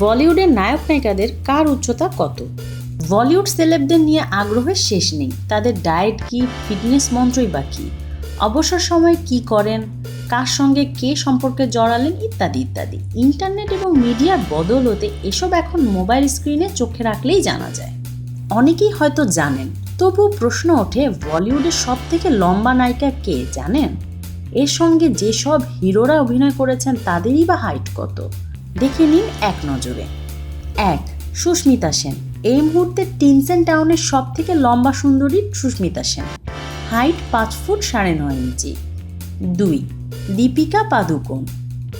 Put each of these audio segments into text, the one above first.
বলিউডের নায়ক নায়িকাদের কার উচ্চতা কত? বলিউড সেলেবদের নিয়ে আগ্রহের শেষ নেই। তাদের ডায়েট কি, ফিটনেস মন্ত্রই বা কী? অবসর সময়ে কি করেন? কার সঙ্গে কে সম্পর্কে জড়ালেন? ইত্যাদি ইত্যাদি। ইন্টারনেট এবং মিডিয়ার বদলতে এসব এখন মোবাইল স্ক্রিনে চোখে রাখলেই জানা যায়। অনেকেই হয়তো জানেন তবু প্রশ্ন ওঠে, বলিউডের সব থেকে লম্বা নায়িকা কে জানেন? এর সঙ্গে যেসব হিরোরা অভিনয় করেছেন, তাদেরই বা হাইট কত? দেখে নিন এক নজরে। এক, সুস্মিতা সেন। এই মুহূর্তে টিনসেন টাউনের সব থেকে লম্বা সুন্দরী সুস্মিতা সেন। হাইট পাঁচ ফুট সাড়ে নয় ইঞ্চি। দুই, দীপিকা পাদুকোন।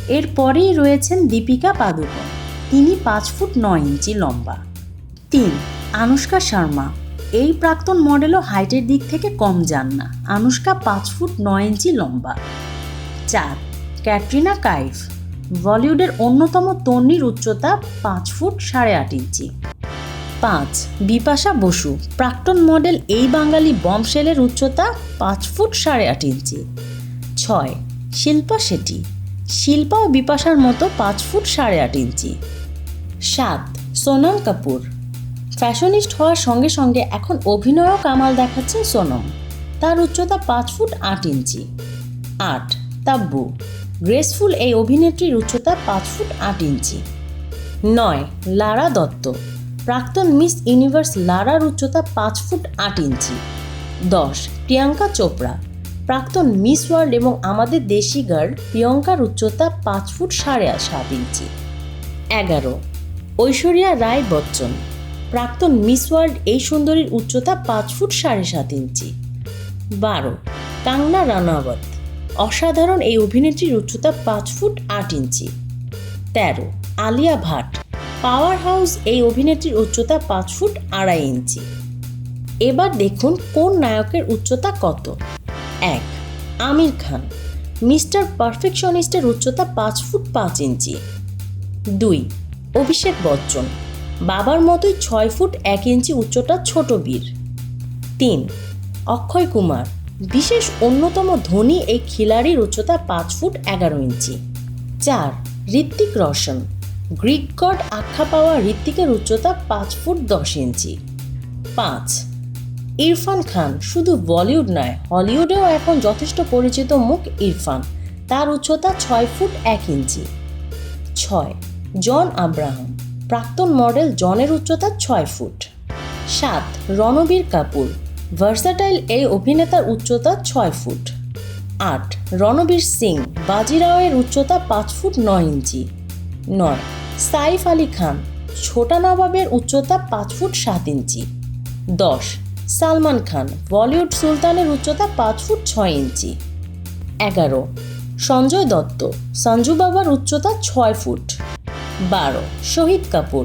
এরপরেই রয়েছেন দীপিকা পাদুকোন। তিনি পাঁচ ফুট নয় ইঞ্চি লম্বা। তিন, আনুষ্কা শর্মা। এই প্রাক্তন মডেলও হাইটের দিক থেকে কম যান না। আনুষ্কা পাঁচ ফুট নয় ইঞ্চি লম্বা। চার, ক্যাটরিনা কাইফ। বলিউডের অন্যতম তন্নির উচ্চতা পাঁচ ফুট সাড়ে আট ইঞ্চি। পাঁচ, বিপাশা বসু, প্রাক্তন মডেল এই বাঙালি বমশেলের উচ্চতা পাঁচ ফুট সাড়ে আট ইঞ্চি। ছয়, শিল্পা শেঠি, শিল্পা ও বিপাশার মতো পাঁচ ফুট সাড়ে আট ইঞ্চি। সাত, সোনম কাপুর, ফ্যাশনিস্ট হওয়ার সঙ্গে সঙ্গে এখন অভিনয়ও কামাল দেখাচ্ছেন সোনম। তার উচ্চতা পাঁচ ফুট আট ইঞ্চি। আট, তাব্বু গ্রেসফুল এই অভিনেত্রীর উচ্চতা পাঁচ ফুট আট ইঞ্চি। নয়, লারা দত্ত। প্রাক্তন মিস ইউনিভার্স লারার উচ্চতা পাঁচ ফুট আট ইঞ্চি। দশ, প্রিয়াঙ্কা চোপড়া। প্রাক্তন মিস ওয়ার্ল্ড এবং আমাদের দেশি গার্ল প্রিয়ঙ্কার উচ্চতা পাঁচ ফুট সাড়ে সাত ইঞ্চি। এগারো, ঐশ্বরিয়া রায় বচ্চন। প্রাক্তন মিস ওয়ার্ল্ড এই সুন্দরীর উচ্চতা পাঁচ ফুট সাড়ে সাত ইঞ্চি। বারো, কাংনা রানাওয়াত। অসাধারণ এই অভিনেত্রীর উচ্চতা পাঁচ ফুট আট ইঞ্চি। তেরো, আলিয়া ভাট। পাওয়ার হাউস এই অভিনেত্রীর উচ্চতা পাঁচ ফুট আড়াই ইঞ্চি। এবার দেখুন কোন নায়কের উচ্চতা কত। এক, আমির খান। মিস্টার পারফেকশনিস্টের উচ্চতা পাঁচ ফুট পাঁচ ইঞ্চি। দুই, অভিষেক বচ্চন। বাবার মতোই ছয় ফুট এক ইঞ্চি উচ্চতা ছোট বীর। তিন, অক্ষয় কুমার। বিশেষ অন্যতম ধনী এই খিলাড়ির উচ্চতা পাঁচ ফুট এগারো ইঞ্চি। চার ঋত্বিক রোশন। গ্রিক গড আখ্যা পাওয়া ঋত্বিকের উচ্চতা পাঁচ ফুট দশ ইঞ্চি। পাঁচ, ইরফান খান। শুধু বলিউড নয়, হলিউডেও এখন যথেষ্ট পরিচিত মুখ ইরফান। তার উচ্চতা ছয় ফুট এক ইঞ্চি। ছয়, জন আব্রাহাম। প্রাক্তন মডেল জনের উচ্চতা ছয় ফুট। সাত, রণবীর কাপুর। ভার্সাটাইল এই অভিনেতার উচ্চতা ছয় ফুট। আট, রণবীর সিং বাজিরাওয়ের উচ্চতা পাঁচ ফুট নয় ইঞ্চি। নয়, সাইফ আলী খান, ছোটা নবাবের উচ্চতা পাঁচ ফুট সাত ইঞ্চি। দশ, সালমান খান, বলিউড সুলতানের উচ্চতা পাঁচ ফুট ছয় ইঞ্চি। এগারো, সঞ্জয় দত্ত, সঞ্জু বাবার উচ্চতা ছয় ফুট। বারো, শহীদ কাপুর,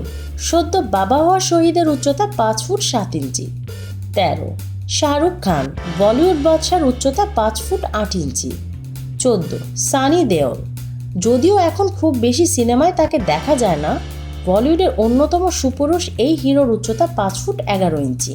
সদ্য বাবা হওয়া শহীদের উচ্চতা পাঁচ ফুট সাত ইঞ্চি। তেরো শাহরুখ খান, বলিউড বাদশার উচ্চতা পাঁচ ফুট আট ইঞ্চি। চোদ্দ, সানি দেওল। যদিও এখন খুব বেশি সিনেমায় তাকে দেখা যায় না, বলিউডের অন্যতম সুপুরুষ এই হিরোর উচ্চতা পাঁচ ফুট এগারো ইঞ্চি।